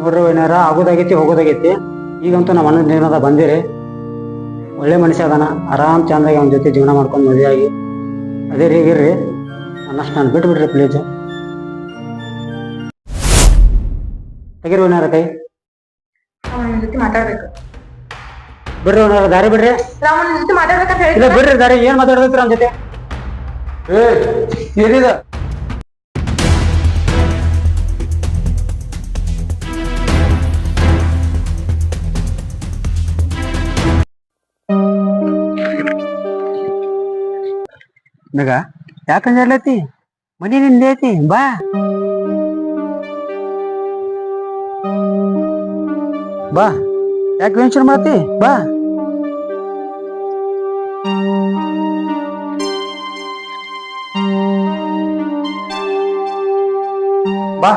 ನೋಡ್ರಿ ಏನಾರ ಆಗೋದಾಗೈತಿ ಹೋಗೋದಾಗೈತಿ. ಈಗಂತೂ ನಮ್ಮ ಅಣ್ಣನ ಏನದ ಬಂದಿರಿ. ಒಳ್ಳೆ ಮನುಷ್ಯ ಅದಾನ ಆರಾಮ್ ಚಂದಾಗಿ ಅವನ ಜೊತೆ ಜೀವನ ಮಾಡ್ಕೊಂಡು ಮದುವೆಯಾಗಿ. ಅದೇ ಅದೇ ಇರ್ರಿ ಅನ್ನಷ್ಟು ನಾನು ಬಿಟ್ಟು ಬಿಡ್ರಿ ಪ್ಲೀಸ್ ತೆಗಿರಿ ಏನಾರ ಕೈ. ಜೊತೆ ಮಾತಾಡ್ಬೇಕು. ಬಿಡ್ರಿ ಏನಾರ ದಾರಿ ಬಿಡ್ರಿ. ರಾಮನ ಜೊತೆ ಮಾತಾಡ್ಬೇಕಂತ ಇಲ್ಲ ಹೇಳಿದ್ರೆ ಬಿಡ್ರಿ ದಾರಿ ಏನ್ ಮಾತಾಡ್ತೀರ ಅವನ ಜೊತೆ? ಏ ಏನಿದ? ನಗ ಯಾಕಂದ್ರಲತಿ ಮನೆ ನಿಂದ ಐತಿ, ಬಾ. ಬಾ. ಯಾಕೆ ವೆಂಚರ್ ಮಾಡತಿ? ಬಾ. ಬಾ.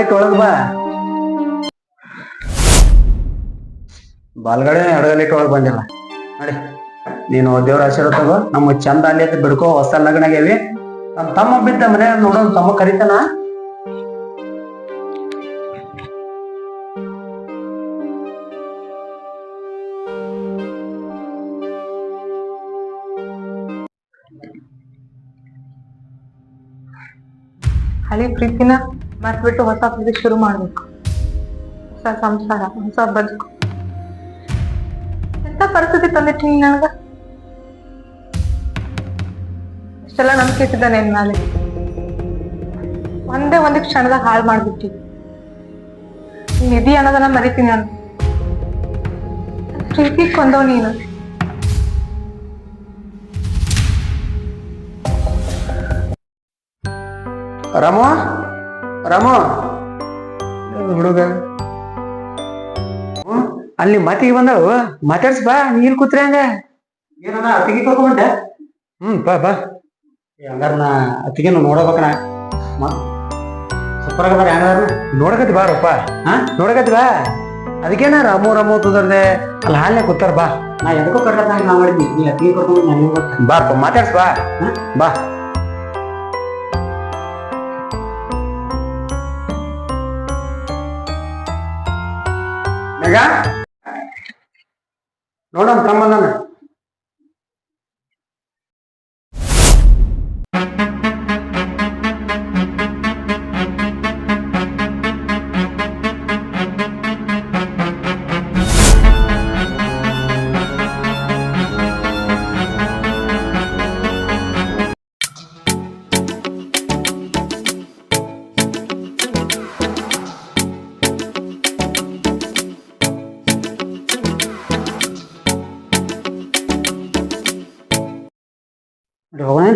ಇಟ್ಟು ಒಳಗ್ ಬಾ. ಬಲ್ಗಡೆ ಅಡಗಲಿಟ್ಟು ಒಳಗ್ ಬಂದಿಲ್ಲ. ನೋಡಿ. ನೀನು ದೇವ್ರ ಆಶೀರ್ವಾದ ತಗೋ. ನಮ್ಮ ಚಂದ ಅಲ್ಲಿ ಅಂತ ಬಿಡ್ಕೋ, ಹೊಸ ಲಗ್ನ ನಮ್ ತಮ್ಮ ಬಿದ್ದ ಮನೆ ನೋಡೋಣ ತಮ್ಮ ಕರಿತಾನ? ಹಳೆ ಪ್ರೀತಿನ ಮರ್ತ್ಬಿಟ್ಟು ಹೊಸ ಪ್ರೀತಿ ಶುರು ಮಾಡ್ಬೇಕು. ಹೊಸ ಸಂಸಾರ, ಹೊಸ ಬದುಕು. ಎಂತ ಪರಿಸ್ಥಿತಿ ತಂದಿಟ್ಟು ನೀನ್ ನನಗ? ಇಷ್ಟೆಲ್ಲ ನಂಬಿಕೆ ಇಟ್ಟಿದ್ದ ನಿನ್ ಮೇಲೆ. ಒಂದೇ ಒಂದು ಕ್ಷಣದಾಗ ಹಾಳು ಮಾಡ್ಬಿಟ್ಟಿ. ನಿಧಿ ಅನ್ನೋದನ್ನ ಮರಿತೀನಿ ನಾನು. ಪ್ರೀತಿ ಕೊಂದವ್ ನೀನು. ರಾಮ? ರಾಮ? ಹುಡುಗ. ಅಲ್ಲಿ ಮತಿಗೆ ಬಂದವು ಮಾತಾಡ್ಸ್ ಬಾ ನೀರ್ ಕೂತ್ರೆ ಹಂಗ. ಏನಣ್ಣ ಅತ್ತಿಗೆ ಹ್ಮ್ ಬಾ ಬಾ. ಹಂಗಾರ ನಾ ಅತ್ತಿಗೆ ನೋಡಬೇಕಣ ಸೂಪರ್ ಆಗದಾರ ಹೆಂಗಾರ ನೋಡಕತ್ತಿ ಬಾರಪ್ಪ ಹಾ? ನೋಡಕತ್ತಿ ಬಾ. ಅದಕ್ಕೇನ ರಾಮು ರಾಮು ತುದರ್ದೆ ಅಲ್ಲಿ ಹಾಲ್ನೆ ಕೂತಾರ ಬಾ. ನಾ ಎದಕ್ಕೂ ಕರ್ಕೊಂಡ ನಾ ಮಾಡಿದ್ನಿ. ನೀ ಅತ್ತಿಗೆ ಕರ್ಕೊಂಡು ನಾನು ಬಾರಪ್ಪ ಮಾತಾಡ್ಸ್ ಬಾ. ಹಾ? ಬಾ. ನೋಡೋಣ ತಮ್ಮ ನಾನು ಹೋಗೋಣ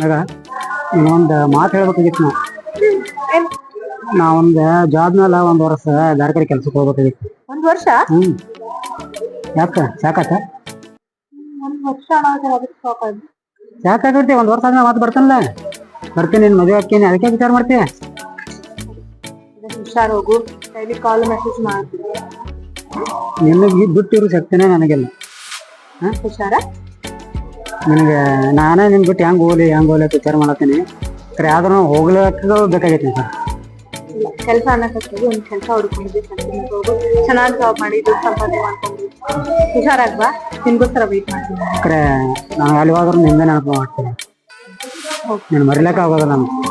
ಮಗ ಇನ್ನೊಂದು ಮಾತು ಹೇಳ್ಬೇಕಾಗಿತ್ತು ನಾವು ನಾವೊಂದು ಜಾಬ್ ಮೇಲೆ ಒಂದು ವರ್ಷ ಬೇರೆ ಕಡೆ ಕೆಲ್ಸಕ್ಕೆ ಹೋಗ್ಬೇಕಾಗಿತ್ತು. ಒಂದು ವರ್ಷ? ಹ್ಮ್. ಯಾಕ? ಸಾಕಾತ? ಸಾಕಾಗಿರ್ತಿ ಒಂದು ವರ್ಷ ಆದ್ಮೇಲೆ ಮಾತು ಬರ್ತಾನಲ್ಲ. ಬರ್ತೀನಿ ನಿನ್ನ ಮದುವೆ ಹಾಕ್ತೀನಿ ಅದಕ್ಕೆ ವಿಚಾರ ಮಾಡ್ತೀಯ? ಹುಷಾರ್ ಹೋಗು. ಡೈಲಿ ಕಾಲ್ ಮೆಸೇಜ್ ಮಾಡ್ತೀನಿ. ನಿನಗೆ ಬಿಟ್ಟಿರೋ ಶಕ್ತಿನೇ ನನಗಿಲ್ಲ. ಹುಷಾರ? ನನಗೆ ನಾನೇ ನಿನ್ ಬಿಟ್ಟು ಹೆಂಗ್ ಹೋಗ್ಲಿ ಹೆಂಗ್ ಹೋಗ್ಲಿ ಅಂತ ವಿಚಾರ ಮಾಡತ್ತೀನಿ. ಕರೆ ಆದ್ರೂ ಹೋಗ್ಲಿಕ್ಕೆ ಬೇಕಾಗೈತಿ ಸರ್. ಕೆಲಸ ಅನ್ನಕತ್ತೀವಿ ಒಂದು ಕೆಲಸ ಹುಡ್ಕೊಂಡಿದ್ವಿ ಚೆನ್ನಾಗಿ ಜಾಬ್ ಮಾಡಿ ದುಡ್ಡು ಸಂಪಾದನೆ ಮಾಡ್ಕೊಂಡು. ಹುಷಾರಾಗ್ಬಾ ನಿನ್ಗೋಸ್ಕರ ವೇಟ್ ಮಾಡ್ತೀನಿ. ಕರೆ ನಾನು ಅಲ್ಲಿ ಹೋದ್ರೂ ನಿಂದೆ ನೆನಪು ಮಾಡ್ತೀನಿ. ನೀನು ಮರಿಲಕ್ಕ ಆಗೋದಿಲ್ಲ ನಮ್ಗೆ.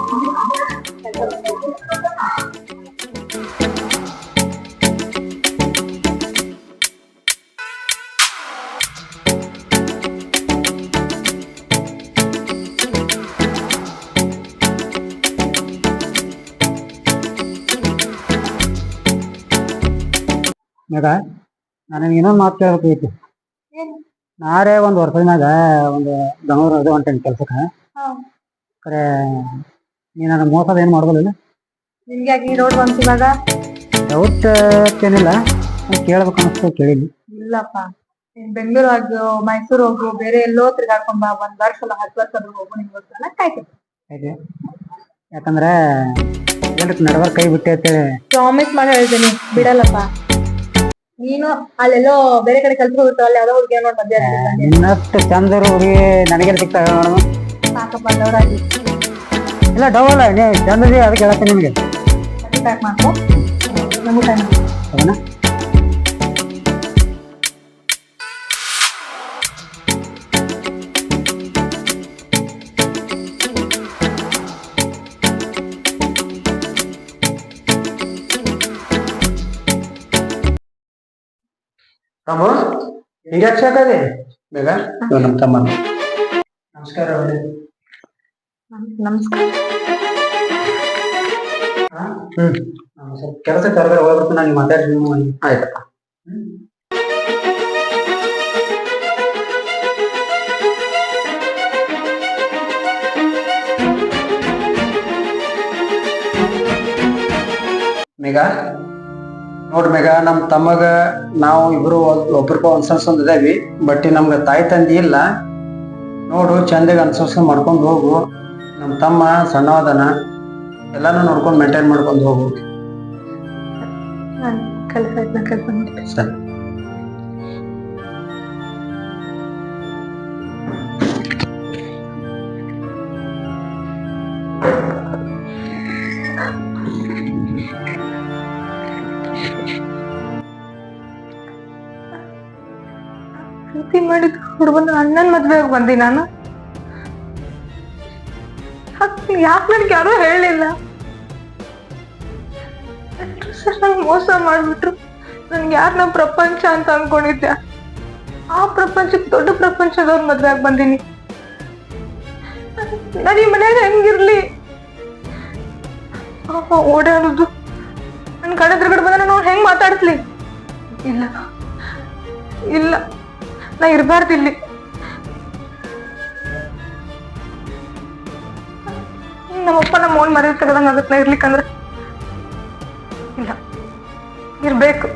ಮಗ ನನಗೆ ಇನ್ನೊಂದು ಮಾತು ಕೇಳಬೇಕೈತಿ. ನಾರೇ ಒಂದು ವರ್ಷದಾಗ ಒಂದು ಬೆಂಗಳೂರು ಅದು ಹೊಂಟೇನಿ ಕೆಲ್ಸಕ್ಕೆ. ಕರೆ ನೀ ನನಗೆ ಮೋಸದ ಏನು ಮಾಡೋದಿಲ್ಲ ನಿಮ್ಗೆ ಈ ರೋಡ್ ಬಂತು ಇವಾಗ ಡೌಟ್ ಏನಿಲ್ಲ ಕೇಳಬೇಕು ಅನಿಸ್ತು ಕೇಳಿಲ್ಲ ಇಲ್ಲಪ್ಪ. ನೀನ್ ಬೆಂಗಳೂರು ಹೋಗು ಮೈಸೂರು ಹೋಗು ಬೇರೆ ಎಲ್ಲೋ ತಿರ್ಗಾಡ್ಕೊಂಡ್ ಬಾ ಒಂದ್ ವರ್ಷ ಅಲ್ಲ ಹತ್ತು ವರ್ಷ ಹೋಗು ನಿಮ್ಗೆ ಹಾಗೆ ಯಾಕಂದ್ರೆ ನಡವರ್ ಕೈ ಬಿಟ್ಟೆ ಅಂತೇಳಿ ಪ್ರಾಮಿಸ್ ಮಾಡಿ ಹೇಳ್ತೀನಿ ಬಿಡಲ್ಲಪ್ಪ. ನೀನು ಅಲ್ಲೆಲ್ಲೋ ಬೇರೆ ಕಡೆ ಕೆಲ್ಸ ಹೋಗ್ತಾವ ಅಲ್ಲಿ ಯಾವ್ದೋ ಹುಡುಗಿ ನೋಡಿ ಮದ್ವೆ. ನಿನ್ನಷ್ಟು ಚಂದರು ಹುಡುಗಿ ನನಗೆ ಸಿಗ್ತಾವೆ ನೋಡೋಣ ಸಾಕಪ್ಪ ದೌಡಾಗಿ ಇಲ್ಲ ಡವಲ್ಲ ನೀ ಚಂದದಿ ಅದಕ್ಕೆ ಹೇಳತ್ತೆ ನಿಮಗೆ. ಪ್ಯಾಕ್ ಮಾಡ್ಕೊ. ನಮಗೂ ಟೈಮ್ ಈಗ ಸಾಕದೆ ಬೇಗ? ನಮ್ಮ ತಮ್ಮ. ನಮಸ್ಕಾರ ಅವರೇ. ನಮಸ್ಕಾರ. ಹ್ಮ್. ನಾನು ಸ್ವಲ್ಪ ಕೆಲಸ ಕರೆದ್ರೆ ಹೋಗ್ಬಿಟ್ಟು ನಾನು ಮಾತಾಡ್ತೀನಿ ಆಯ್ತಪ್ಪ ಮೇಘ? ನೋಡ್ ಮೇಗ ನಮ್ ತಮ್ಮಗ ನಾವು ಇಬ್ರು ಒಬ್ರಿಗೂ ಅನ್ಸನ್ಸ್ಕೊಂಡ್ ಇದೇವಿ ಬಟ್ ನಮ್ಗ ತಾಯಿ ತಂದಿ ಇಲ್ಲ. ನೋಡು ಚಂದಾಗ ಅನ್ಸನ್ಸ್ಕೊಂಡ್ ಮಾಡ್ಕೊಂಡು ಹೋಗು. ನಮ್ ತಮ್ಮ ಸಣ್ಣವಾದನ. ಎಲ್ಲಾನು ನೋಡ್ಕೊಂಡು ಮೇಂಟೈನ್ ಮಾಡ್ಕೊಂಡು ಹೋಗು. ಸರಿ. ಹುಡುಗನ ಅಣ್ಣನ ಮದ್ವೆಗೆ ಬಂದಿ ನಾನು? ಯಾಕೆ ನನ್ಗೆ ಯಾರು ಹೇಳಿಲ್ಲ? ಮೋಸ ಮಾಡ್ಬಿಟ್ರು. ನನ್ಗೆ ನಾವು ಪ್ರಪಂಚ ಅಂತ ಅನ್ಕೊಂಡಿದ್ದೆ. ಆ ಪ್ರಪಂಚಕ್ಕೆ ದೊಡ್ಡ ಪ್ರಪಂಚದವ್ರ ಮದ್ವೆ ಆಗಿ ಬಂದೀನಿ. ನಾನು ಈ ಮನ್ಯಾಗ ಹೆಂಗಿರ್ಲಿ? ಓಡಾಡುದು ಓಡಾಡೋದು. ನನ್ ಕಡೆ ಎದುರುಗಡೆ ಬಂದ ನಾನು ಹೆಂಗ್ ಮಾತಾಡ್ಸ್ಲಿ ಇಲ್ಲ. ಇಲ್ಲ. ನಾ ಇರಬಾರ್ದಿಲ್ಲಿ ನಮ್ಮಪ್ಪ ನಮ್ಮ ಓನ್ ಮರ್ಯಾದೆ ತೆಗೆದಂಗ ಆಗತ್ತೆ ನಾ ಇರ್ಲಿಕ್ಕಂದ್ರೆ. ಇಲ್ಲ. ಇರ್ಬೇಕು.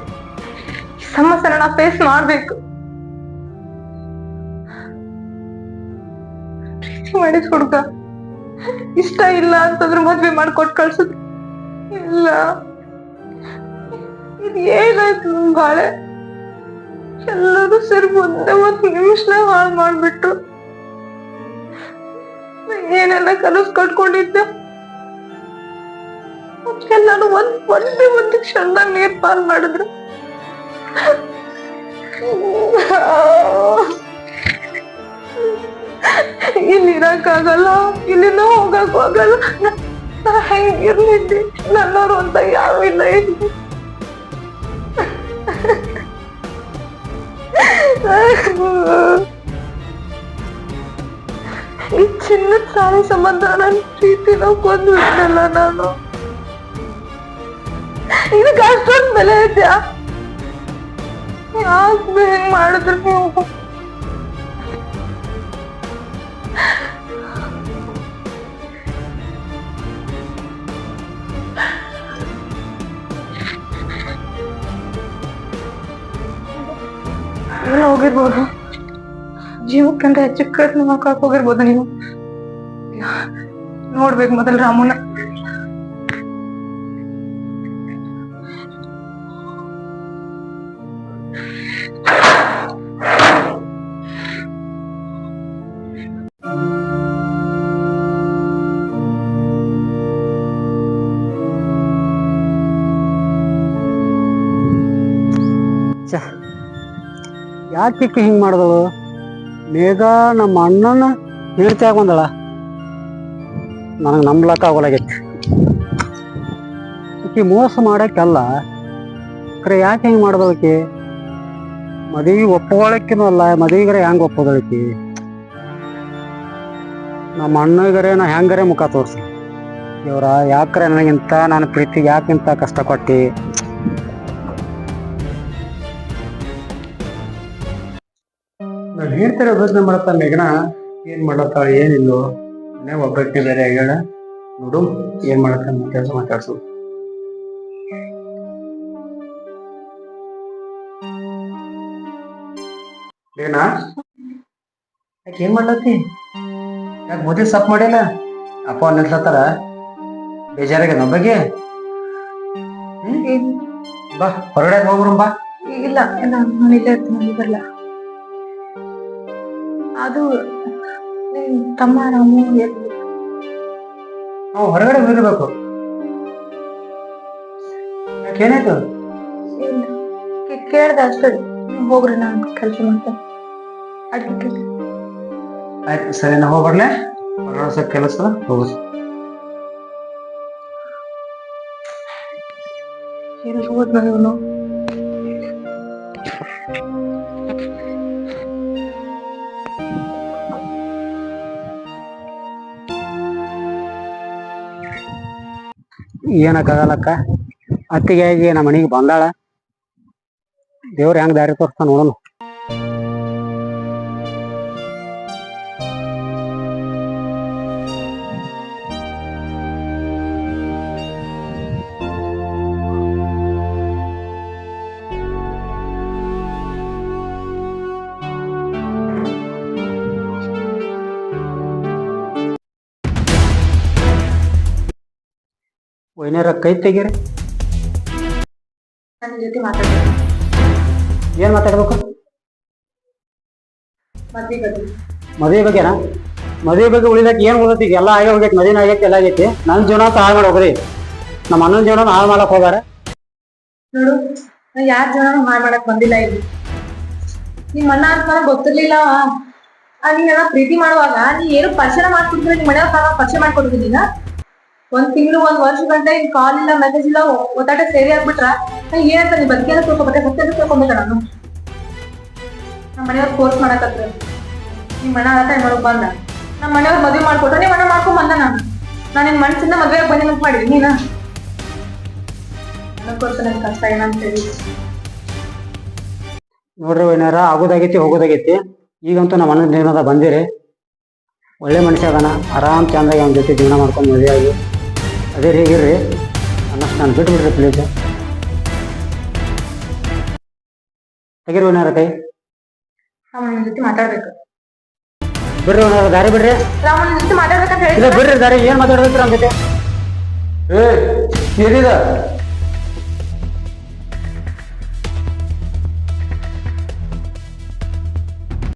ಸಮಸ್ಯೆನ ನಾ ಫೇಸ್ ಮಾಡ್ಬೇಕು. ಪ್ರೀತಿ ಮಾಡಿದ ಹುಡುಗ. ಇಷ್ಟ ಇಲ್ಲ ಅಂತಂದ್ರೆ ಮದ್ವೆ ಮಾಡ್ಕೊಟ್ ಕಳ್ಸುದು. ಇಲ್ಲ. ಇದು ಏನಾಯ್ತು ಬಾಳೆ? ಎಲ್ಲರೂ ಸೇರಿ ಒಂದೇ ಒಂದು ನಿಮಿಷನ ಹಾಳು ಮಾಡ್ಬಿಟ್ರು. ಏನೆಲ್ಲ ಕನಸು ಕಟ್ಕೊಂಡಿದ್ದೆ? ಎಲ್ಲಾನು ಒಂದ್ ಒಂದೇ ಒಂದು ಕ್ಷಣ ನೀರ್ ಪಾಲ್ ಮಾಡಿದ್ರು. ಇಲ್ಲಿ ಇರಕ್ಕಾಗಲ್ಲ ಇಲ್ಲಿಂದ ಹೋಗಕ್ ಹೋಗಲ್ಲ ನಾ- ಹೆಂಗಿರ್ಲಿದ್ದೆ ನನ್ನೋರು ಅಂತ ಯಾರು ಇಲ್ಲ ಇಲ್ಲಿ. ಈ ಚಿನ್ನದ ಸಾರಿ ಸಂಬಂಧ ನನ್ನ ಪ್ರೀತಿನ ಕೊಂದು ಬಿಟ್ಟಲ್ಲ ನಾನು ಇದಕ್ಕೆ ಅಷ್ಟೊಂದು ಬೆಲೆ ಇದೆಯಾ ಯಾಕೆ ಹೆಂಗ್ ಮಾಡಿದ್ರು ನೀವು ಹೋಗಿರ್ಬೋದು ಜೀವಕ್ಕಂತ ಹೆಚ್ಚು ಕಟ್ ಹಾಕಕ್ ಹೋಗಿರ್ಬೋದು ನೀವು ನೋಡ್ಬೇಕು ಮೊದಲು ರಾಮನ ಯಾಕೆ ಹಿಂಗೆ ಮಾಡಿದಳು? ಮೇಘ ನಮ್ಮ ಅಣ್ಣನ ಹೇಳ್ತಿಯಾಗ ಬಂದಳ ನನಗೆ ನಂಬ್ಲಕ್ಕ ಆಗೋಲಾಗೈತಿ ಈಕಿ ಮೋಸ ಮಾಡಕ್ಕಲ್ಲ. ಕರೆ ಯಾಕೆ ಹಿಂಗೆ ಮಾಡ್ದಳಕಿ ಮದುವೆ ಒಪ್ಕೊಳ್ಳೋಕ್ಕಿನೂ ಅಲ್ಲ ಮದುವೆಗರೆ ಹೆಂಗೆ ಒಪ್ಪೋದಳಕಿ ನಮ್ಮ ಅಣ್ಣಗರೆ ನಾ ಹೆಂಗರೆ ಮುಖ ತೋರಿಸಿ. ಇವರ ಯಾಕ್ರೆ ನನಗಿಂತ, ನನ್ನ ಪ್ರೀತಿಗೆ ಯಾಕಿಂತ ಕಷ್ಟ ಕೊಟ್ಟಿ ನಾನು ಹೇಳ್ತಾರೆ ಯೋಚನೆ ಮಾಡತ್ತ ಮೇಘನ ಏನ್ ಮಾಡತ್ತಾಳ ಏನಿಲ್ಲೋ. ಮನೆ ಒಬ್ಬಕ್ಕೆ ಬೇರೆ ಹೇಳ. ನೋಡು, ಏನ್ ಮಾಡತ್ತ ಕೆಲಸ ಮಾತಾಡ್ಸು. ಮೇಘನಾ ಯಾಕೆ ಏನ್ ಮಾಡ್ಲತ್ತಿ? ಯಾಕೆ ಮೋದಿ ಸಪ್ ಮಾಡಿಲ್ಲ ಅಪ್ಪ ನಿಲ್ಸತ್ತಾರ ಬೇಜಾರಾಗ ಬಗ್ಗೆ? ಬಾ, ಹೊರಗಡೆ ಹೋಗ್ರು ಬಾ. ಇಲ್ಲ ಇಲ್ಲ ಬರಲ್ಲ ಅದು ತಮ್ಮ ರಾಮು ಎಲ್ಲಿ? ನಾವು ಹೊರಗಡೆ ಹೋಗಿರ್ಬೇಕು. ಯಾಕೇನಾಯ್ತು ಕೇಳ್ದ ಅಷ್ಟೇ. ಹೋಗ್ರಿ ನಾನು ಕೆಲಸ ಮಾಡ್ತೇನೆ. ಅಡ್ಗೆ ಆಯ್ತು ಸರಿ ನಾ ಹೋಗ್ಬರ್ಲೆ ಹೊರಗಡೆ ಸ್ವಲ್ಪ ಕೆಲಸ ಹೋಗು. ಏನು ಹೋದ್ನ ಇವನು? ಏನಕ್ಕಾಗಲ್ಲಕ್ಕ? ಅತ್ತಿಗೆ ನಮ್ಮ ಮನೆಗೆ ಬಂದಾಳ. ದೇವ್ರ ಹೆಂಗ್ ದಾರಿ ತೋರಿಸ್ತಾನ ನೋಡೋಣ. ವೈನ್ಯಾರ ಕೈ ತೆಗೀರಿ. ನನ್ನ ಜೊತೆ ಮಾತಾಡ್ತೀನಿ ಏನ್ ಮಾತಾಡ್ಬೇಕು? ಮದ್ವೆ ಬಗ್ಗೆ. ಮದುವೆ ಬಗ್ಗೆನಾ? ಮದುವೆ ಬಗ್ಗೆ ಉಳಿದಕ್ಕೆ ಏನ್ ಉಳಿದೈತಿ? ಈಗ ಎಲ್ಲ ಆಗೇ ಹೋಗೈತಿ ಮದುವೆ ಆಗೈತಿ ಎಲ್ಲ ಆಗೈತಿ. ನನ್ನ ಜೀವನ ಹಾಳು ಮಾಡಿ ಹೋಗ್ರಿ. ನಮ್ಮ ಅಣ್ಣನ ಜೀವನ ಹಾಳು ಮಾಡಕ್ ಹೋಗಾರ ನೋಡು ನಾ ಯಾರ ಜೀವನ ಹಾಳು ಮಾಡಕ್ ಬಂದಿಲ್ಲ ಇಲ್ಲಿ. ನಿಮ್ ಅಣ್ಣ ಅಂತ ನನಗ್ ಗೊತ್ತಿರ್ಲಿಲ್ಲ ನೀವೆಲ್ಲ ಪ್ರೀತಿ ಮಾಡುವಾಗ ನೀ ಏನು ಪರಿಚಯ ಮಾಡ್ಕೊಡ್ತೀರ? ನಿಮ್ಮ ಮನೆಯವ್ರ ಪರಿಚಯ ಮಾಡ್ಕೊಡ್ತಿದ್ದೀನ ಒಂದ್ ತಿಂಗಳು, ಒಂದ್ ವರ್ಷ ಗಂಟೆ ಇನ್ ಕಾಲ್ ಇಲ್ಲ ಮೆಸೇಜ್ ಇಲ್ಲ ಒತ್ತಾಟ ಸೇರಿ ಆಗ್ಬಿಟ್ರ ಏನಂತ ನೀ ಬದುಕಿನ ತಿಳ್ಕೊಬೇಕೆ ಸತ್ಯ ತಿಳ್ಕೊಬೇಕ ನಾನು? ನಮ್ಮ ಮನೆಯವ್ರ ಕೋರ್ಸ್ ಮಾಡಕತ್ರ. ನಿಮ್ ಅಂತ ಆತ ಏನೋ ಬಂದ. ನಮ್ಮ ಮನೆಯವ್ರ ಮದ್ವೆ ಮಾಡ್ಕೊಟ್ರೆ ನೀವ್ ಮನೆ ಮಾಡ್ಕೊಂಡ್ ಬಂದ ನಾನು. ನಾನು ನಿನ್ ಮನ್ಸಿಂದ ಮದ್ವೆ ಬಂದಿನ ಮಾಡಿದ್ವಿ ನೀನ? ಕಷ್ಟ ನೋಡ್ರಿ ಏನಾರ ಆಗೋದಾಗೈತಿ, ಹೋಗೋದಾಗೈತಿ. ಈಗಂತೂ ನಮ್ಮ ಅಣ್ಣ ಜೀವನದ ಬಂದಿರಿ. ಒಳ್ಳೆ ಮನುಷ್ಯ ಅದಾನ, ಆರಾಮ್ ಚಂದಾಗಿ ಅವನ ಜೊತೆ ಜೀವನ ಮಾಡ್ಕೊಂಡು ಮದುವೆ ಆಗಿ. ಅದೇ ರೀ ಹೇಗಿರ್ರಿ ಅನ್ನಷ್ಟು ನಾನು ಬಿಟ್ಟು ಬಿಡ್ರಿ ಪ್ಲೀಸ್ ತೆಗಿರಿ ವೈನ್ಯಾರ ಕೈ? ಜೊತೆ ಮಾತಾಡ್ಬೇಕು. ಬಿಡ್ರಿ ಒಣ ದಾರಿ ಬಿಡ್ರಿ. ರಾಮನ ಜೊತೆ ಮಾತಾಡ್ಬೇಕಂತ ಇಲ್ಲ ಹೇಳಿ ಬಿಡ್ರಿ ದಾರಿ ಏನ್ ಮಾತಾಡ್ಬೇಕು ನಮ್ಮ ಜೊತೆ? ಏ ಏನಿದ?